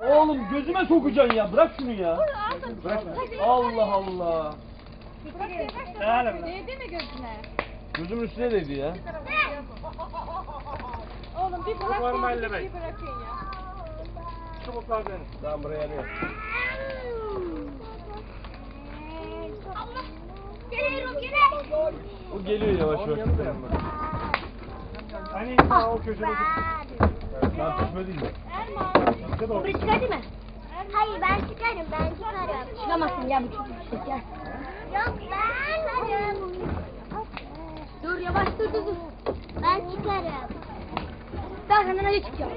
Oğlum gözüme sokacaksın ya. Bırak şunu ya. Bırak. Allah Allah. Değdi mi gözüne? Gözümün üstüne değdi ya. Oğlum bir bırak var bir bırakın ya. Çubuklar benim. Tamam buraya arıyor. Geliyorum geliyorum. O geliyor yavaş yavaş. Hani o köşede Çıkma değil mi? Bir çıkardı mı? Hayır ben çıkarım ben çıkarım. Çıkamazsın ya bu çok yüksek ya. Yok ben çıkarım. Dur yavaş dur dur dur. Ben çıkarım. Ben senden önce çıkacağım.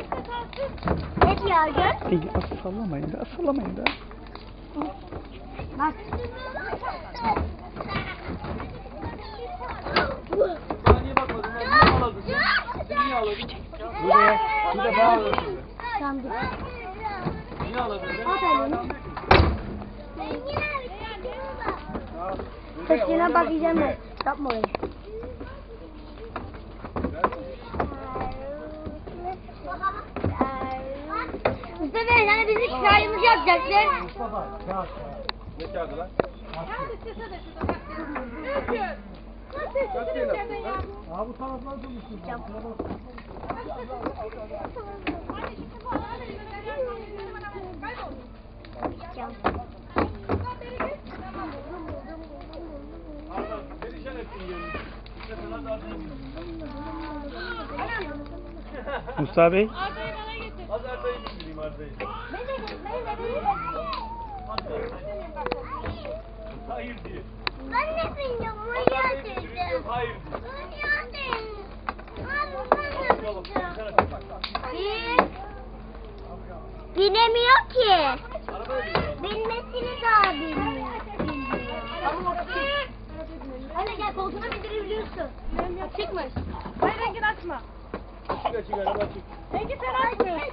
Ne diyordun? İyi, az sallamayın da, sallamayın da. Bak. Sen niye bakmadın lan? Niye ağladın sen? Niye ağladın? Buraya bir de bağlı. Tamam dur. Niye elini. Sesine bakacağım ben. Yapma öyle. Mustafa Bey hani bizim şikayetimizi yapacaksın. Mustafa kağıt. Ne kağıdı lan? Kaç kere yaptın lan? Aa bu taraflar durmuşsun. Arda perişan ettin yerini. İşte sana da Arda'yı Mustafa Bey, Az Arda'yı bindireyim Arda'yı. Hayır diye. Ben de bilmiyorum. Buraya dedim. Hayır diye. Buraya dedim. Abi ben de Oğlum, bilmiyorum. sana- Bin. Binemiyor ki. Binmesini daha bilmiyor. Hadi gel koltuğuna bindirebiliyorsun. Çıkmış. Hayır rengini açma. Çık açık araba çık. Rengi sen açmıyorsun.